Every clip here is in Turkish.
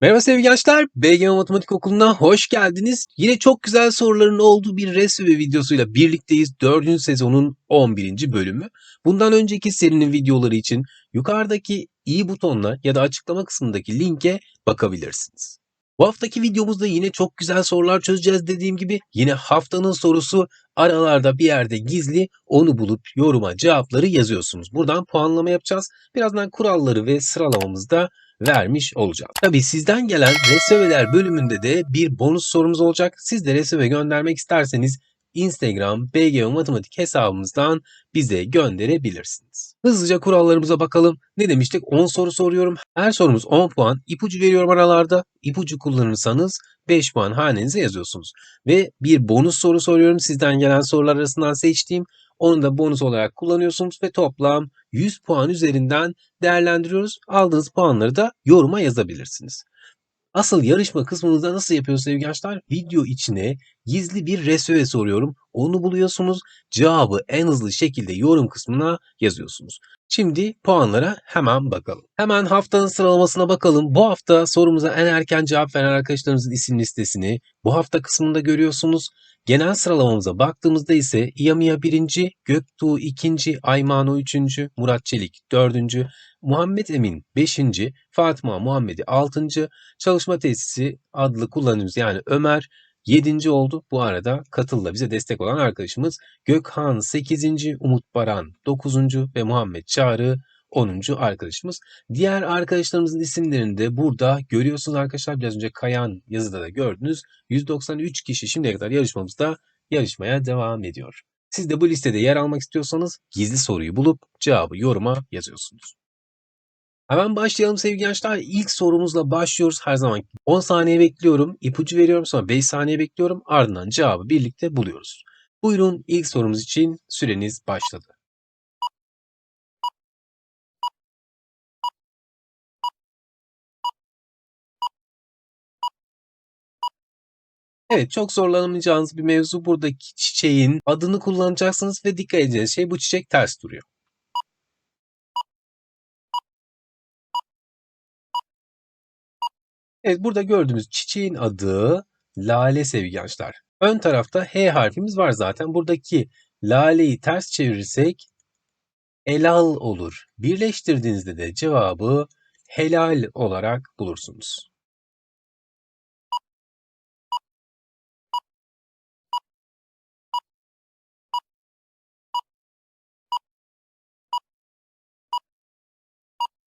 Merhaba sevgili gençler, BGM Matematik Okulu'na hoş geldiniz. Yine çok güzel soruların olduğu bir resim ve videosuyla birlikteyiz. 4. sezonun 11. bölümü. Bundan önceki serinin videoları için yukarıdaki i butonuna ya da açıklama kısmındaki linke bakabilirsiniz. Bu haftaki videomuzda yine çok güzel sorular çözeceğiz dediğim gibi. Yine haftanın sorusu aralarda bir yerde gizli. Onu bulup yoruma cevapları yazıyorsunuz. Buradan puanlama yapacağız. Birazdan kuralları ve sıralamamızı da vermiş olacağız. Tabii sizden gelen reseveler bölümünde de bir bonus sorumuz olacak. Siz de reseve göndermek isterseniz Instagram BGO Matematik hesabımızdan bize gönderebilirsiniz. Hızlıca kurallarımıza bakalım. Ne demiştik? 10 soru soruyorum. Her sorumuz 10 puan. İpucu veriyorum aralarda. İpucu kullanırsanız 5 puan hanenize yazıyorsunuz. Ve bir bonus soru soruyorum. Sizden gelen sorular arasından seçtiğim. Onu da bonus olarak kullanıyorsunuz ve toplam 100 puan üzerinden değerlendiriyoruz. Aldığınız puanları da yoruma yazabilirsiniz. Asıl yarışma kısmımızda nasıl yapıyoruz sevgili gençler? Video içine gizli bir resöve soruyorum. Onu buluyorsunuz. Cevabı en hızlı şekilde yorum kısmına yazıyorsunuz. Şimdi puanlara hemen bakalım. Hemen haftanın sıralamasına bakalım. Bu hafta sorumuza en erken cevap veren arkadaşlarımızın isim listesini bu hafta kısmında görüyorsunuz. Genel sıralamamıza baktığımızda ise İyamiya 1. Göktuğ 2. Aymano 3. Murat Çelik 4. Muhammed Emin 5. Fatıma Muhammedi 6. Çalışma tesisi adlı kullanıcımız yani Ömer 7. oldu. Bu arada katılda bize destek olan arkadaşımız Gökhan 8. Umut Baran 9. ve Muhammed Çağrı 10. arkadaşımız. Diğer arkadaşlarımızın isimlerini de burada görüyorsunuz arkadaşlar. Biraz önce Kayan yazıda da gördünüz. 193 kişi şimdiye kadar yarışmamızda yarışmaya devam ediyor. Siz de bu listede yer almak istiyorsanız gizli soruyu bulup cevabı yoruma yazıyorsunuz. Hemen başlayalım sevgili gençler. İlk sorumuzla başlıyoruz her zaman. 10 saniye bekliyorum. ipucu veriyorum sonra 5 saniye bekliyorum. Ardından cevabı birlikte buluyoruz. Buyurun ilk sorumuz için süreniz başladı. Evet çok zorlanamayacağınız bir mevzu buradaki çiçeğin adını kullanacaksınız ve dikkat edeceğiniz şey bu çiçek ters duruyor. Evet burada gördüğümüz çiçeğin adı lale sevgili gençler. Ön tarafta H harfimiz var zaten. Buradaki laleyi ters çevirirsek elal olur. Birleştirdiğinizde de cevabı helal olarak bulursunuz.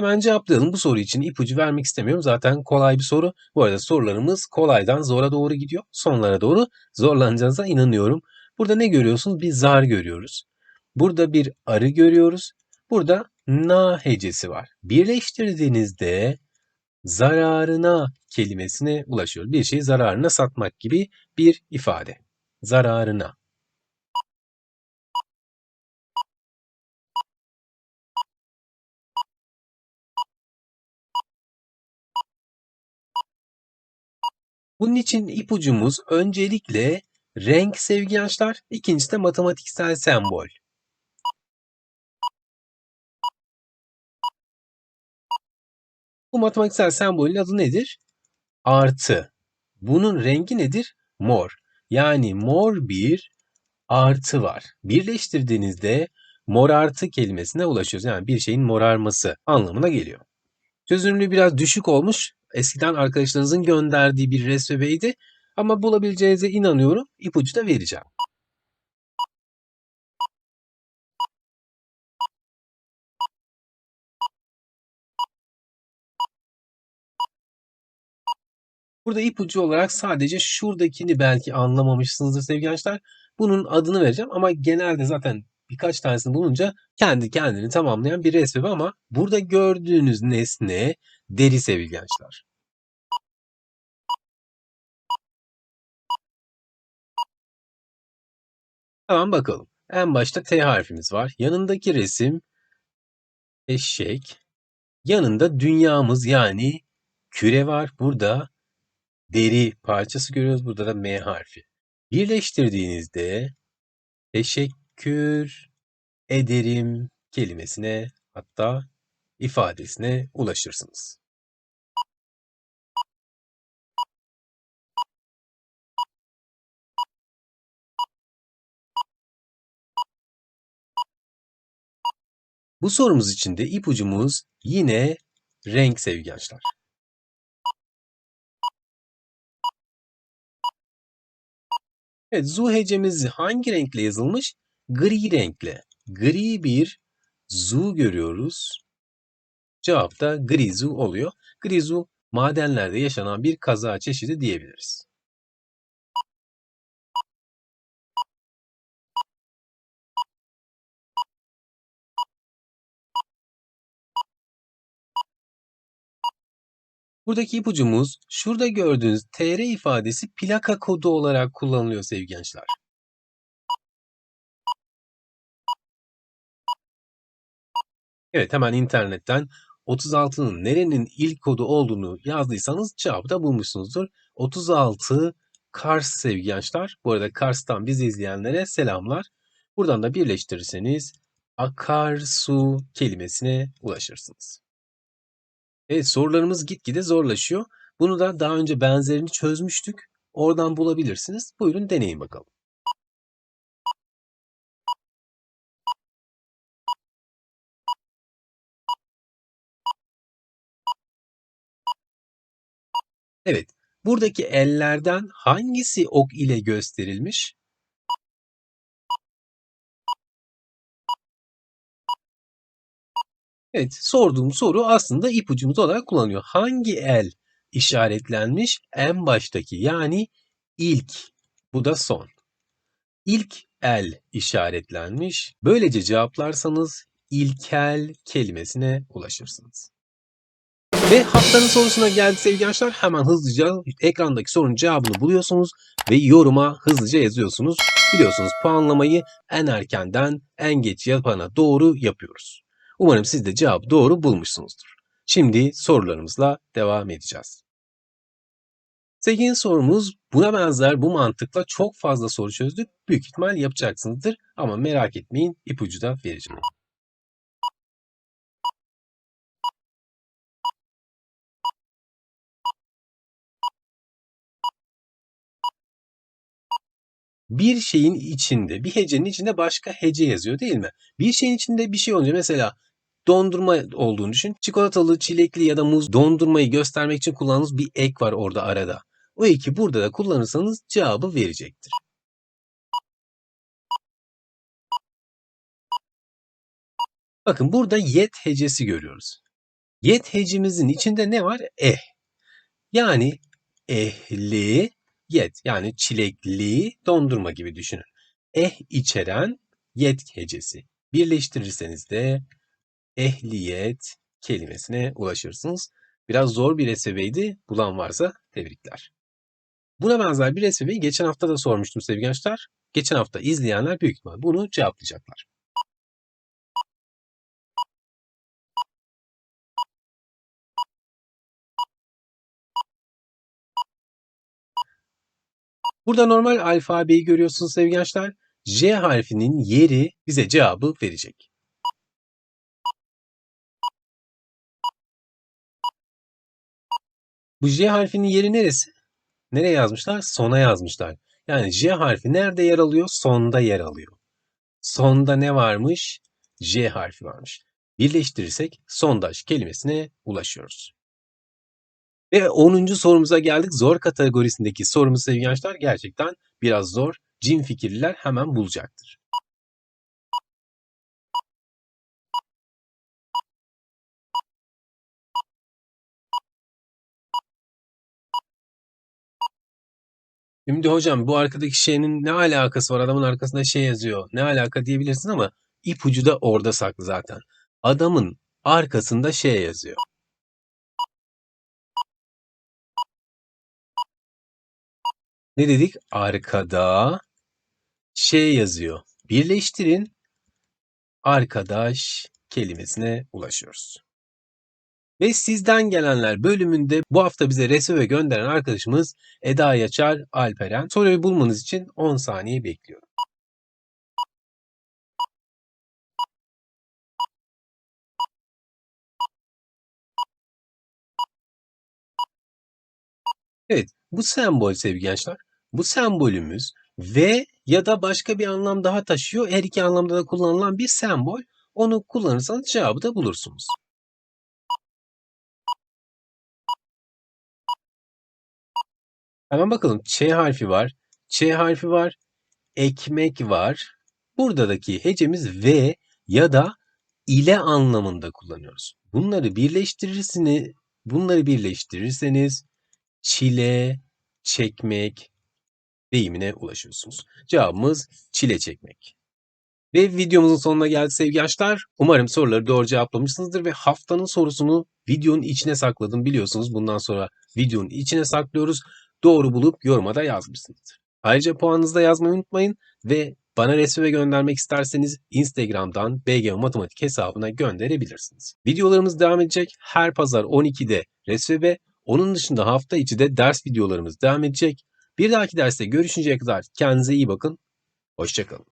Hemen cevaplayalım. Bu soru için ipucu vermek istemiyorum. Zaten kolay bir soru. Bu arada sorularımız kolaydan zora doğru gidiyor. Sonlara doğru zorlanacağınıza inanıyorum. Burada ne görüyorsunuz? Bir zar görüyoruz. Burada bir arı görüyoruz. Burada na hecesi var. Birleştirdiğinizde zararına kelimesine ulaşıyoruz. Bir şeyi zararına satmak gibi bir ifade. Zararına. Bunun için ipucumuz öncelikle renk sevgili gençler, ikincisi de matematiksel sembol. Bu matematiksel sembolün adı nedir? Artı. Bunun rengi nedir? Mor. Yani mor bir artı var. Birleştirdiğinizde mor artı kelimesine ulaşıyoruz. Yani bir şeyin morarması anlamına geliyor. Çözünürlüğü biraz düşük olmuş. Eskiden arkadaşlarınızın gönderdiği bir resmeydi. Ama bulabileceğinize inanıyorum. İpucu da vereceğim. Burada ipucu olarak sadece şuradakini belki anlamamışsınızdır sevgili gençler. Bunun adını vereceğim ama genelde zaten birkaç tanesini bulunca kendi kendini tamamlayan bir resmi ama burada gördüğünüz nesne deri sevgili gençler. Hemen bakalım. En başta T harfimiz var. Yanındaki resim eşek. Yanında dünyamız yani küre var. Burada deri parçası görüyoruz. Burada da M harfi. Birleştirdiğinizde teşekkür ederim kelimesine hatta ifadesine ulaşırsınız. Bu sorumuz için de ipucumuz yine renk sevgili gençler. Evet, zu hecemiz hangi renkle yazılmış? Gri renkle. Gri bir zu görüyoruz. Cevap da gri zu oluyor. Gri zu madenlerde yaşanan bir kaza çeşidi diyebiliriz. Buradaki ipucumuz şurada gördüğünüz TR ifadesi plaka kodu olarak kullanılıyor sevgili gençler. Evet hemen internetten 36'nın nerenin ilk kodu olduğunu yazdıysanız cevabı da bulmuşsunuzdur. 36 Kars sevgili gençler. Bu arada Kars'tan bizi izleyenlere selamlar. Buradan da birleştirirseniz akarsu kelimesine ulaşırsınız. Evet sorularımız gitgide zorlaşıyor. Bunu da daha önce benzerini çözmüştük. Oradan bulabilirsiniz. Buyurun deneyin bakalım. Evet, buradaki ellerden hangisi ok ile gösterilmiş? Evet, sorduğum soru aslında ipucumuz olarak kullanılıyor. Hangi el işaretlenmiş? En baştaki yani ilk. Bu da son. İlk el işaretlenmiş. Böylece cevaplarsanız ilkel kelimesine ulaşırsınız. Ve haftanın sorusuna geldik sevgili gençler. Hemen hızlıca ekrandaki sorunun cevabını buluyorsunuz ve yoruma hızlıca yazıyorsunuz. Biliyorsunuz puanlamayı en erkenden en geç yapana doğru yapıyoruz. Umarım siz de cevabı doğru bulmuşsunuzdur. Şimdi sorularımızla devam edeceğiz. Sekizinci sorumuz buna benzer bu mantıkla çok fazla soru çözdük. Büyük ihtimal yapacaksınızdır ama merak etmeyin ipucu da vereceğim. bir şeyin içinde, bir hecenin içinde başka hece yazıyor değil mi? Bir şeyin içinde bir şey olunca mesela dondurma olduğunu düşün. Çikolatalı, çilekli ya da muz dondurmayı göstermek için kullandığınız bir ek var orada arada. O eki burada da kullanırsanız cevabı verecektir. Bakın burada yet hecesi görüyoruz. Yet hecimizin içinde ne var? Eh. Yani ehli yet yani çilekli dondurma gibi düşünün. Eh içeren yet hecesi. Birleştirirseniz de ehliyet kelimesine ulaşırsınız. Biraz zor bir reseveydi. Bulan varsa tebrikler. Buna benzer bir resveyi geçen hafta da sormuştum sevgili gençler. Geçen hafta izleyenler büyük ihtimal bunu cevaplayacaklar. Burada normal alfabeyi görüyorsunuz sevgili gençler. J harfinin yeri bize cevabı verecek. Bu J harfinin yeri neresi? Nereye yazmışlar? Sona yazmışlar. Yani J harfi nerede yer alıyor? Sonda yer alıyor. Sonda ne varmış? J harfi varmış. Birleştirirsek sondaj kelimesine ulaşıyoruz. Ve 10. sorumuza geldik. Zor kategorisindeki sorumuz sevgili gençler gerçekten biraz zor. Cin fikirliler hemen bulacaktır. Şimdi hocam bu arkadaki şeyin ne alakası var? Adamın arkasında şey yazıyor. Ne alaka diyebilirsin ama ipucu da orada saklı zaten. Adamın arkasında şey yazıyor. Ne dedik? Arkada şey yazıyor. Birleştirin arkadaş kelimesine ulaşıyoruz. Ve sizden gelenler bölümünde bu hafta bize resme gönderen arkadaşımız Eda Yaşar Alperen. Soruyu bulmanız için 10 saniye bekliyorum. Evet, bu sembol sevgili gençler. Bu sembolümüz ve ya da başka bir anlam daha taşıyor. Her iki anlamda da kullanılan bir sembol. Onu kullanırsanız cevabı da bulursunuz. Hemen bakalım. Ç harfi var. Ç harfi var. Ekmek var. Buradaki hecemiz V ya da ile anlamında kullanıyoruz. Bunları birleştirirsiniz, bunları birleştirirseniz çile çekmek deyimine ulaşıyorsunuz. Cevabımız çile çekmek. Ve videomuzun sonuna geldik sevgili gençler. Umarım soruları doğru cevaplamışsınızdır ve haftanın sorusunu videonun içine sakladım biliyorsunuz. Bundan sonra videonun içine saklıyoruz. Doğru bulup yoruma da yazmışsınızdır. Ayrıca puanınızı da yazmayı unutmayın ve bana resmi göndermek isterseniz Instagram'dan BG Matematik hesabına gönderebilirsiniz. Videolarımız devam edecek. Her pazar 12'de resmi onun dışında hafta içi de ders videolarımız devam edecek. Bir dahaki derste görüşünceye kadar kendinize iyi bakın. Hoşçakalın.